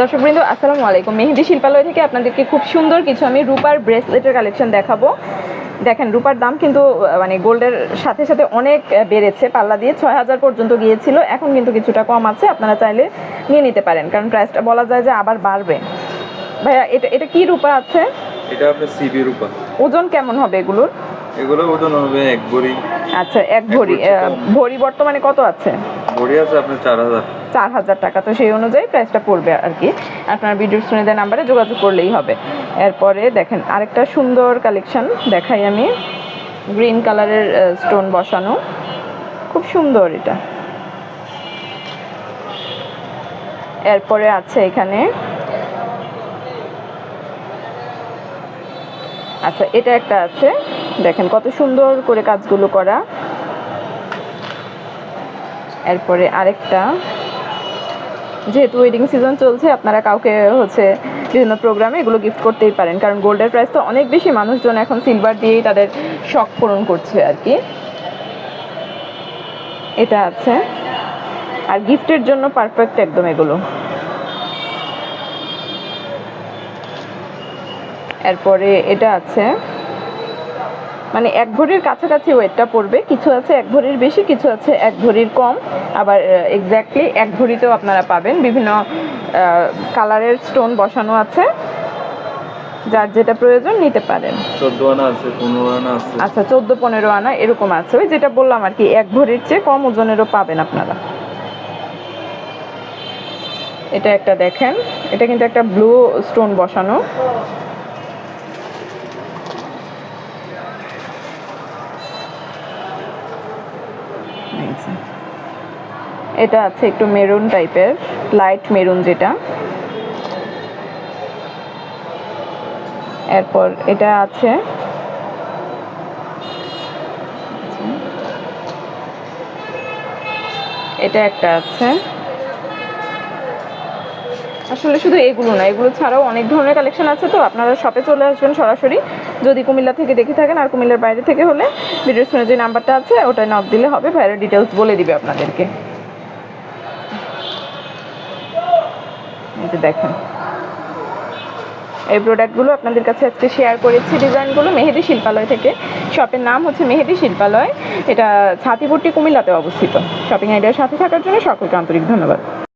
দর্শকবৃন্দ আসসালামু আলাইকুম। মেহেদি শিল্পালয় থেকে আপনাদেরকে খুব সুন্দর কিছু আমি রূপার ব্রেসলেটের কালেকশন দেখাবো। দেখেন রূপার দাম কিন্তু মানে গোল্ডের সাথে সাথে অনেক বেড়েছে। পাল্লা দিয়ে ছয় হাজার পর্যন্ত গিয়েছিল। এখন কিন্তু কিছুটা কম আছে। আপনারা চাইলে নিয়ে নিতে পারেন। কারণ প্রাইসটা বলা যায় যে আবার বাড়বে। ভাইয়া এটা এটা কি রূপা আছে? এটা আপনার সিবি রূপা। ওজন কেমন হবে এগুলোর? এগুলো ওজন হবে এক ভরি। আচ্ছা এক ভরি। ভরি বর্তমানে কত আছে? ভরি আছে আপনার চার হাজার। চার হাজার টাকা। তো সেই অনুযায়ী প্রাইসটা পড়বে আর কি আপনার ভিডিও শুনে নাম্বারে যোগাযোগ করলেই হবে। এরপরে দেখেন, আরেকটা সুন্দর কালেকশন দেখাই আমি। গ্রিন কালারের স্টোন বসানো। খুব সুন্দর এটা। এরপরে আছে এখানে। আচ্ছা এটা একটা আছে। দেখেন, কত সুন্দর করে কাজগুলো করা। এরপরে আরেকটা। যেহেতু ওয়েডিং সিজন চলছে, আপনারা কাউকে হচ্ছে বিভিন্ন প্রোগ্রামে এগুলো গিফট করতেই পারেন। কারণ গোল্ডের প্রাইস তো অনেক বেশি, মানুষজন এখন সিলভার দিয়েই তাদের শখ পূরণ করছে আর কি। এটা আছে। আর গিফটের জন্য পারফেক্ট একদম এগুলো। এরপরে এটা আছে। মানে এক ভরির কাছাকাছি ওয়েটটা পড়বে কিছু আছে এক ভরির বেশি কিছু আছে এক ভরির কম। আবার এক্স্যাক্টলি এক ভরিতেও আপনারা পাবেন। বিভিন্ন কালারের স্টোন বসানো আছে। যার যেটা প্রয়োজন নিতে পারেন। চোদ্দ আনা আছে পনেরো আনা আছে। আচ্ছা চোদ্দ পনেরো আনা এরকম আছে। ওই যেটা বললাম আর কি এক ভরির চেয়ে কম ওজনেরও পাবেন আপনারা। এটা একটা দেখেন। এটা কিন্তু একটা ব্লু স্টোন বসানো। যে। এটা আছে একটু মেরুন টাইপের, লাইট মেরুন যেটা। এরপর এটা আছে। এটা একটা আছে। আসলে শুধু এগুলো না, এগুলো ছাড়াও অনেক ধরনের কালেকশন আছে তো, আপনারা শপে চলে আসবেন সরাসরি। যদি কুমিল্লা থেকে দেখে থাকেন আর কুমিল্লার বাইরে থেকে হলে ভিডিওর শুনে যে নাম্বারটা আছে, ওটায় নক দিলে হবে ভাইয়ের ডিটেলস বলে দিবে আপনাদেরকে। দেখেন। এই প্রোডাক্টগুলো আপনাদের কাছে আজকে শেয়ার করেছি ডিজাইনগুলো মেহেদি শিল্পালয় থেকে। শপের নাম হচ্ছে মেহেদি শিল্পালয়। এটা ছাতিপুরটি কুমিল্লাতে অবস্থিত। শপিং আইডিয়ার সাথে থাকার জন্য সকলকে আন্তরিক ধন্যবাদ।